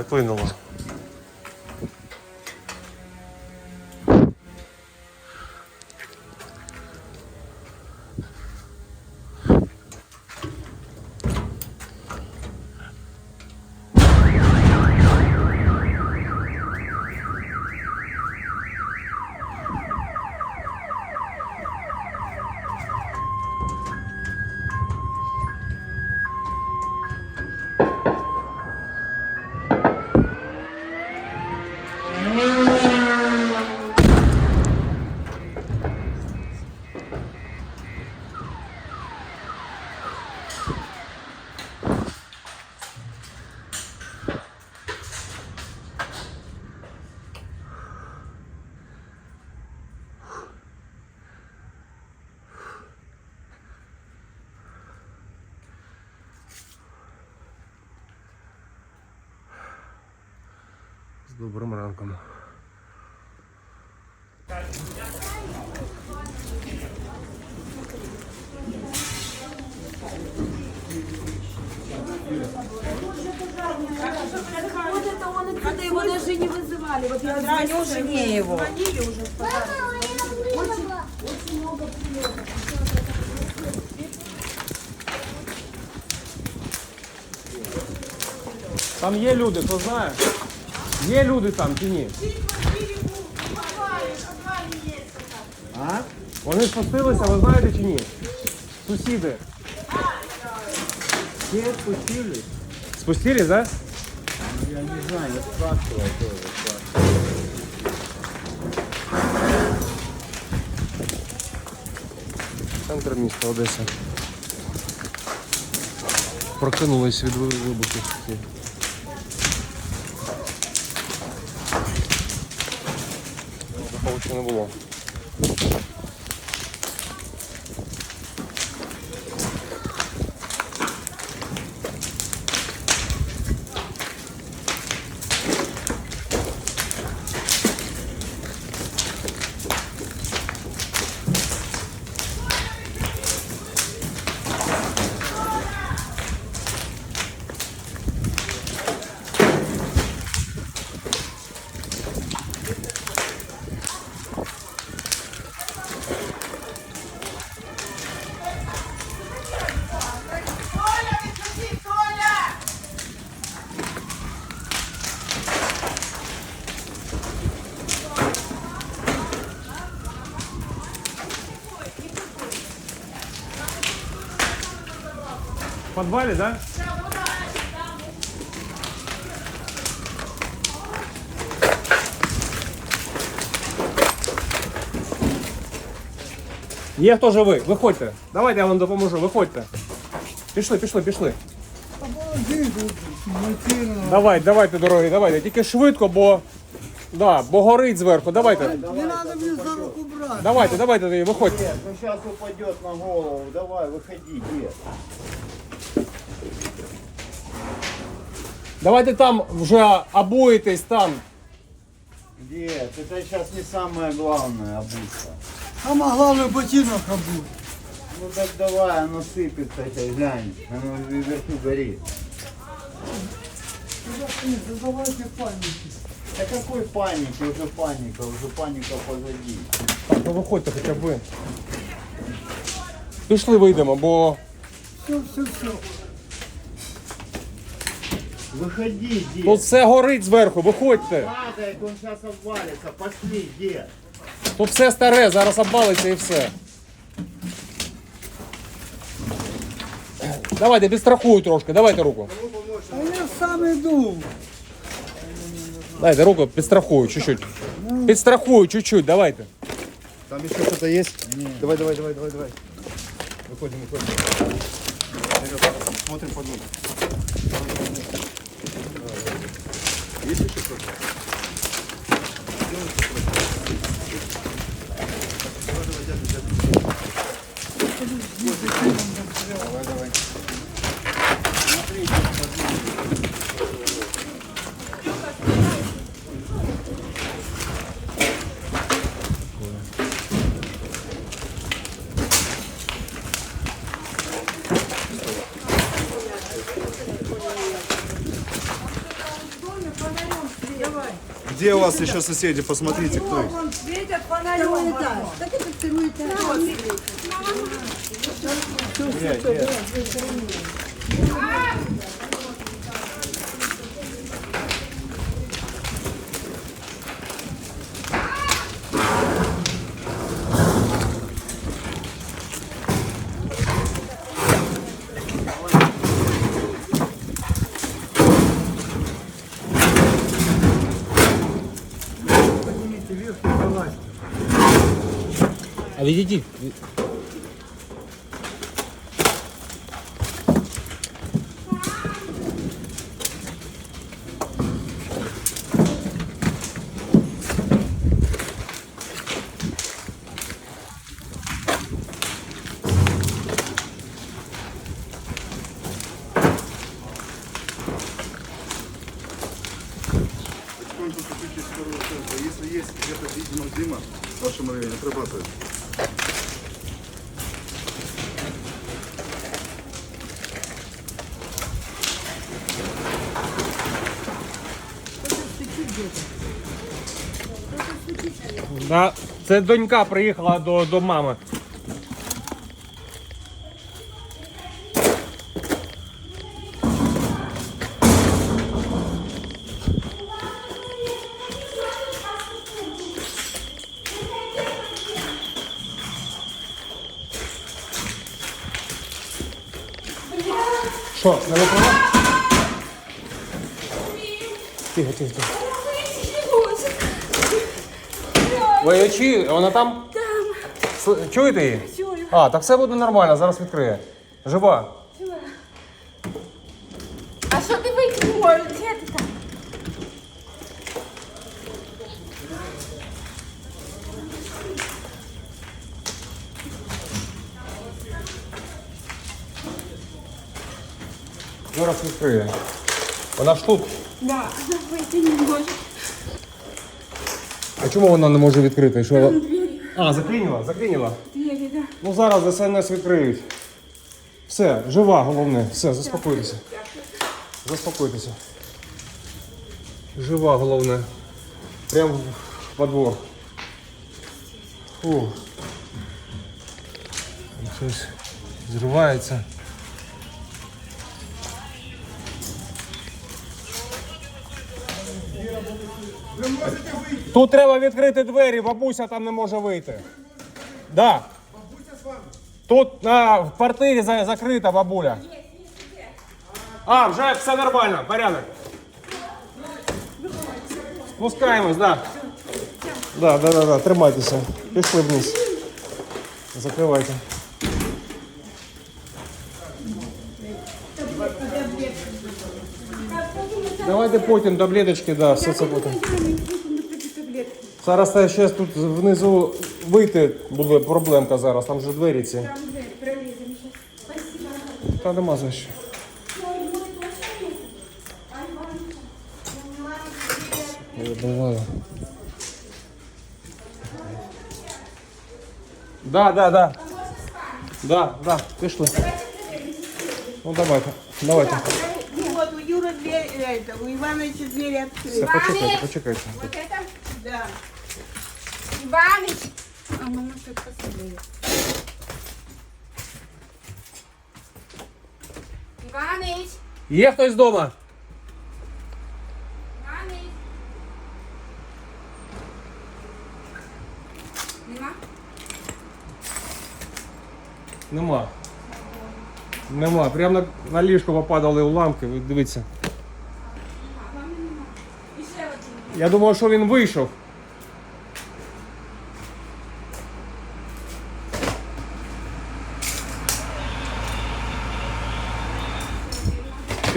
かっこいいの。З добрим ранком. Вот это он отсюда, его даже не вызывали. Вот я звоню жене его. Уже. Там є люди, хто знає? Є люди там чи ні? А? Вони спустилися, ви знаєте чи ні? Сусіди. Все спустились? Спустились, да? Я не знаю, я спрашивал тоже. спрашивал. Центр міста Одеса. Прокинулись від ви- вибухів. Такого ще не було. подвале, да? Є хто живий? Виходьте. Давайте я вам допоможу. Виходьте. Пішли, пішли, пішли. Давай, давайте, дорогі, давайте. Тільки швидко, бо. Да, бо горить зверху. Давайте. Не надо мне за руку брать. Давайте, давайте, тоді, виходьте. Дед, ну сейчас упадет на голову. Давай, выходи, дед. Давайте там вже обуєтесь там. Дед, это сейчас не самое главное обуться. Самое главное ботинок обуть. Ну так давай, оно сыпется, это глянь. Оно вверху горит. Задавайте паники. Да какой паники? Уже паника, уже паника позади. Так, ну виходьте хоча б ви. Пішли вийдемо, бо Все, все, все. Выходи, дед. тут все горить зверху, виходьте. Падает, он сейчас обвалится. Пошли, дед. Тут все старе, зараз обвалиться і все. Давайте, підстрахую трошки, давайте руку. А я сам иду. Дайте руку, підстрахую чуть-чуть. Підстрахую чуть-чуть, давайте. Там еще что-то есть? Давай, давай, давай, давай, давай. Выходим, выходим. Смотрим под ноги. Есть еще что-то? Где у вас еще соседи? Посмотрите, кто светят фонарем. Так это второй этаж. Поднимите А відійдіть. Да, це донька приїхала до, до мами. Що, не виконав? Тихо, тихо, тихо. Ви очі, вона там? Там. Чуєте її? Чую. А, так все буде нормально, зараз відкриє. Жива. А що ти викинув? Де ти там? Зараз відкриє. Вона ж тут. Да, вийти не може. Чому вона не може відкрити? Що... А, заклинила, заклинила. Двері, да. Ну зараз СНС відкриють. Все, жива, головне. Все, заспокойтеся. Заспокойтеся. Жива, головне. Прямо в- во двор. Фу. Щось зривається. Тут треба відкрити двері, бабуся там не може вийти. Да. Тут на, в квартирі за, закрита бабуля. А, вже все нормально, порядок. Спускаємось, да. Да, да, да, да, тримайтеся. Пішли вниз. Закривайте. Давайте потім таблеточки, да, все це буде. Зараз та ще тут внизу вийти буде проблемка зараз, там же двері ці. Та нема за що. Бувало. Да, да, да. Да, да, пішли. Ну давайте, давайте. Вот у Юры дверь, это, у Ивановича дверь Все, открыта. почекайте, почекайте. Вот это? Да. Иваныч. А мама тут посмотрела. Иваныч. Є хтось вдома? Иваныч. Нема? Нема. Нема. Прямо на, на ліжко попадали уламки, ви дивіться. І ще один. Я думав, що він вийшов.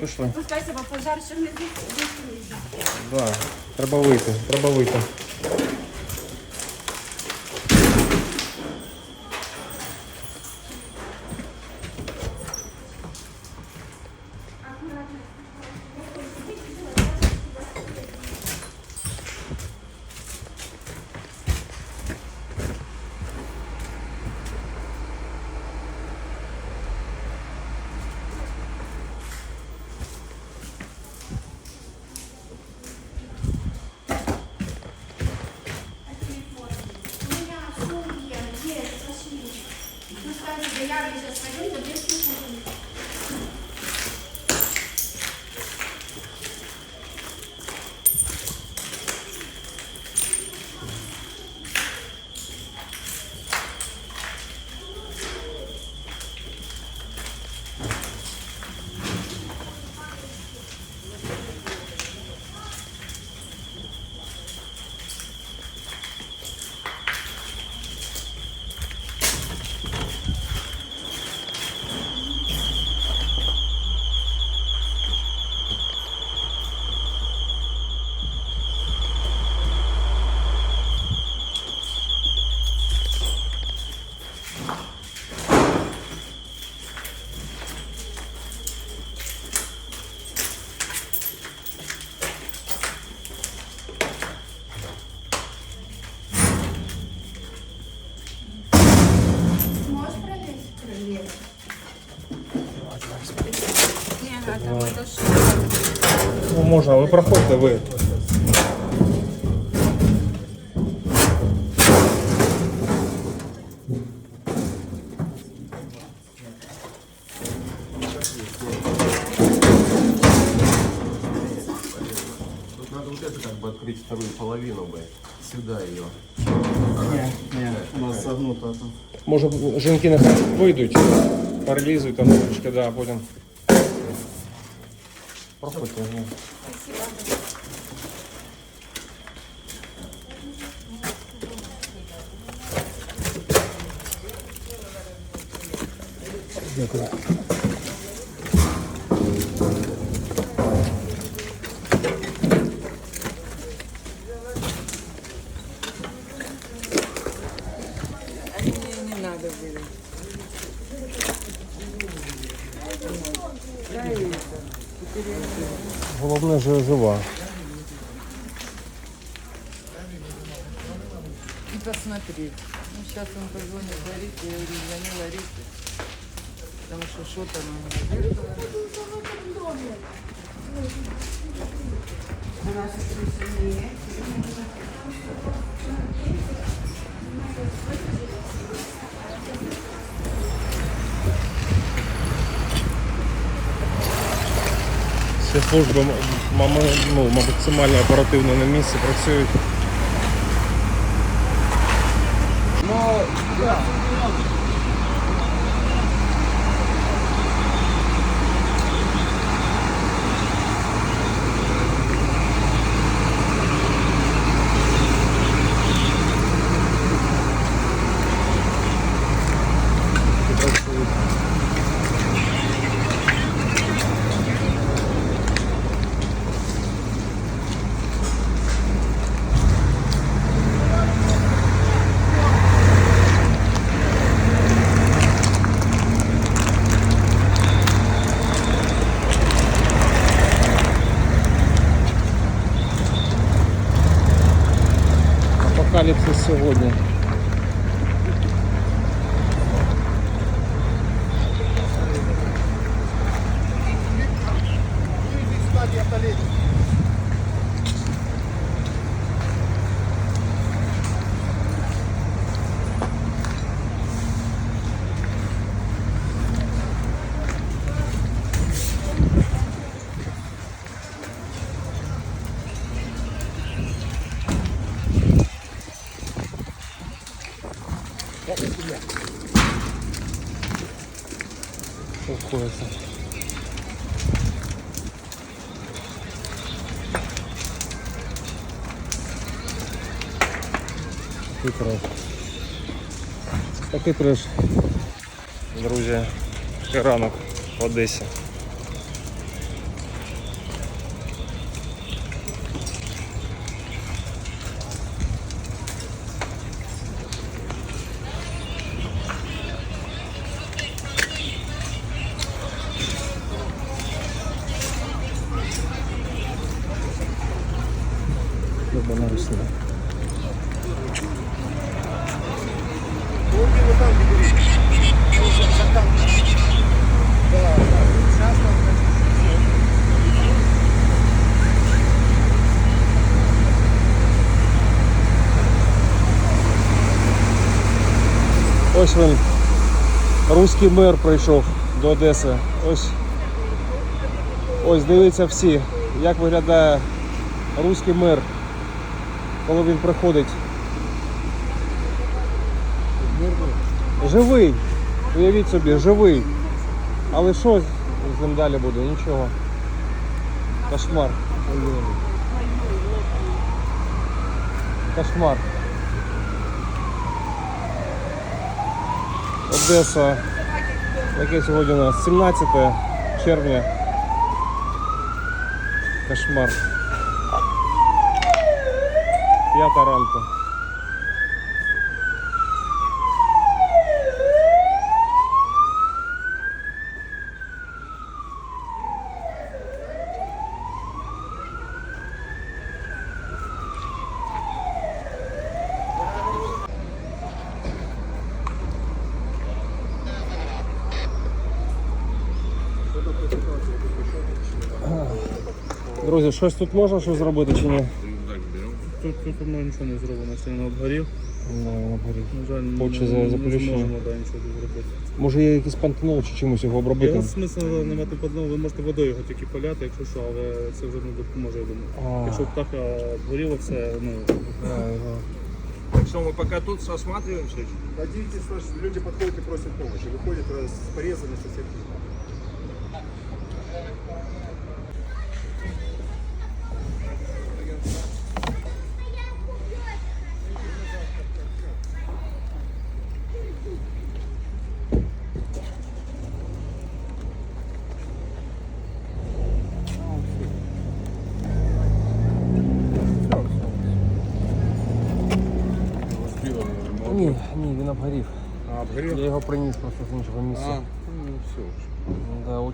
Пішли. Пускайся, бо пожар ще не зустріли. Да. Треба вийти, треба вийти. У можна, ви проходьте ви. Тут надо вот это как бы открыть вторую половину бы. Сюда ее. Ні, у нас загнуто там. Може, жінки нехай вийдуть, перелізуть там трошки, да, а потім. Проходьте. ну. Головне, що жива. И посмотреть. Ну, сейчас он позвонит Ларисе, я говорю, звони Ларисе. Потому что что там? Всі служби м- мами, ну, максимально оперативно на місці працюють. Апокаліпсис Такий треш. Такий треш. Друзі, ранок в Одесі. Ось він, руський мер прийшов до Одеси. Ось, ось дивіться всі, як виглядає руський мер, коли він приходить. Живий. Уявіть собі, живий. Але що з ним далі буде? Нічого. Кошмар. Кошмар. Одеса. Яке сьогодні у нас 17 червня. Кошмар. П'ята ранку. Друзі, щось тут можна щось зробити чи ні? Тут, тут воно нічого не зроблено, сильно обгорів. Ну, обгорів. На жаль, Очі не, за- не заплющені. зможемо да, нічого тут зробити. Може є якийсь пантенол чи чимось його обробити? Його смисл немати подного, ви можете водою його тільки поляти, якщо що, але це вже не допоможе, я думаю. А. Якщо птаха горіло все, ну, Так что мы пока тут осматриваемся. Садитесь, люди подходят и просят помощи. Выходят с порезами со всех він обгорів. А, обгорів? Я його приніс просто з іншого місця. ну все. Да, очі